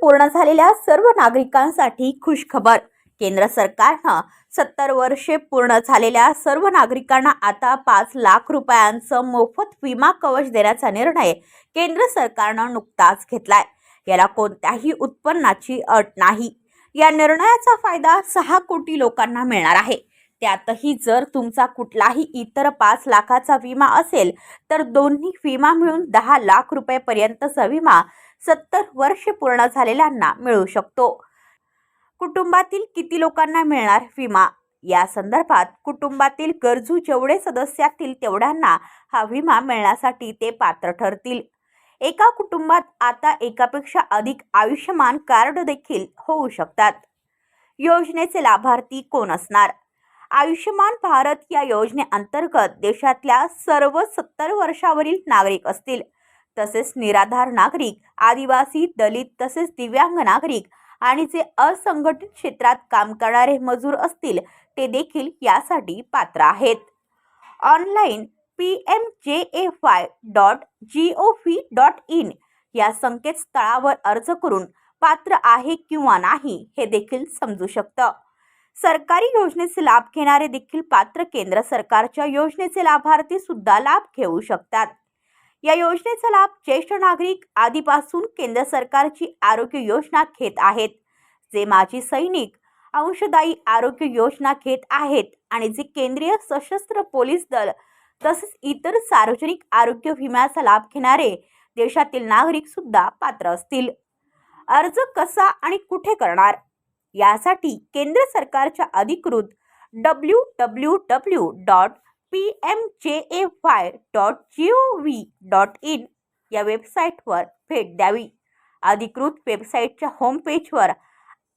पूर्ण झालेल्या सर्व नागरिकांसाठी खुशखबर. केंद्र सरकारनं सत्तर वर्षे पूर्ण झालेल्या सर्व नागरिकांना आता पाच लाख रुपयांचं मोफत विमा कवच देण्याचा निर्णय केंद्र सरकारनं नुकताच घेतलाय. याला कोणत्याही उत्पन्नाची अट नाही. या निर्णयाचा फायदा सहा कोटी लोकांना मिळणार आहे. त्यातही जर तुमचा कुठलाही इतर पाच लाखाचा विमा असेल तर दोन्ही विमा मिळून दहा लाख रुपयेपर्यंतचा विमा सत्तर वर्ष पूर्ण झालेल्यांना मिळू शकतो. कुटुंबातील किती लोकांना मिळणार विमा? या संदर्भात कुटुंबातील गरजू जेवढे सदस्य असतील तेवढ्यांना हा विमा मिळण्यासाठी ते पात्र ठरतील. एका कुटुंबात आता एकापेक्षा अधिक आयुष्यमान कार्ड देखील होऊ शकतात. योजनेचे लाभार्थी कोण असणार? आयुष्यमान भारत या योजनेअंतर्गत देशातल्या सर्व सत्तर वर्षावरील नागरिक असतील. तसेच निराधार नागरिक आदिवासी दलित तसेच दिव्यांग नागरिक आणि जे असंघटित क्षेत्रात काम करणारे मजूर असतील ते देखील यासाठी पात्र आहेत. Online P M J A Y dot G O V dot in या संकेतस्थळावर अर्ज करून पात्र आहे किंवा नाही हे देखील समजू शकतं. सरकारी योजनेचे लाभ घेणारे देखील पात्र केंद्र सरकारच्या योजनेचे लाभार्थी सुद्धा लाभ घेऊ शकतात. या योजनेचा लाभ ज्येष्ठ नागरिक आधीपासून केंद्र सरकारची आरोग्य योजना घेत आहेत. जे माजी सैनिक अंशदायी आरोग्य योजना घेत आहेत आणि जे केंद्रीय सशस्त्र पोलीस दल तसेच इतर सार्वजनिक आरोग्य विम्याचा लाभ घेणारे देशातील नागरिक सुद्धा पात्र असतील. अर्ज कसा आणि कुठे करणार? यासाठी केंद्र सरकारच्या अधिकृत W W W dot P M J A Y dot G O V dot in या वेबसाईटवर भेट द्यावी अधिकृत वेबसाईटच्या होमपेजवर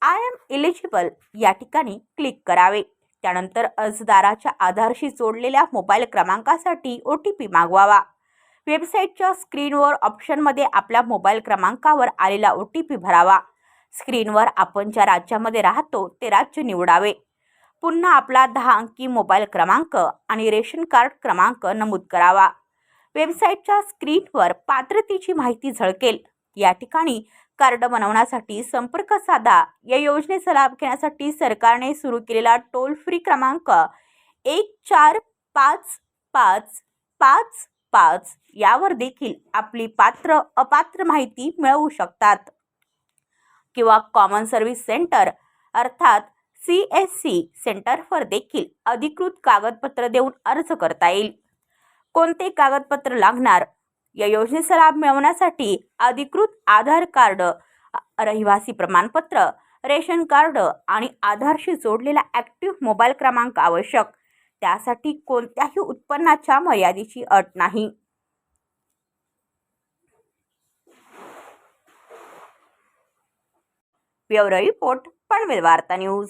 आय एम इलिजिबल या ठिकाणी क्लिक करावे. त्यानंतर अर्जदाराच्या आधारशी जोडलेल्या मोबाईल क्रमांकासाठी ओ टी पी मागवावा. वेबसाईटच्या स्क्रीनवर ऑप्शनमध्ये आपल्या मोबाईल क्रमांकावर आलेला ओ टी पी भरावा. स्क्रीनवर आपण ज्या राज्यामध्ये राहतो ते राज्य निवडावे. पुन्हा आपला दहा अंकी मोबाईल क्रमांक आणि रेशन कार्ड क्रमांक नमूद करावा. वेबसाईटच्या स्क्रीनवर पात्रतेची माहिती झळकेल. या ठिकाणी कार्ड बनवण्यासाठी संपर्क साधा. या योजनेचा लाभ घेण्यासाठी सरकारने सुरू केलेला टोल फ्री क्रमांक एक चार पाच पाच पाच पाच यावर देखील आपली पात्र अपात्र माहिती मिळवू शकतात. किंवा कॉमन सर्व्हिस सेंटर अर्थात सी एस सी सेंटरवर देखील अधिकृत कागदपत्र देऊन अर्ज करता येईल. कोणते कागदपत्र लागणार? या योजनेचा लाभ मिळवण्यासाठी अधिकृत आधार कार्ड रहिवासी प्रमाणपत्र रेशन कार्ड आणि आधारशी जोडलेला ॲक्टिव्ह मोबाईल क्रमांक आवश्यक. त्यासाठी कोणत्याही उत्पन्नाच्या मर्यादेची अट नाही. ब्युरो रिपोर्ट पनवेल वार्ता न्यूज.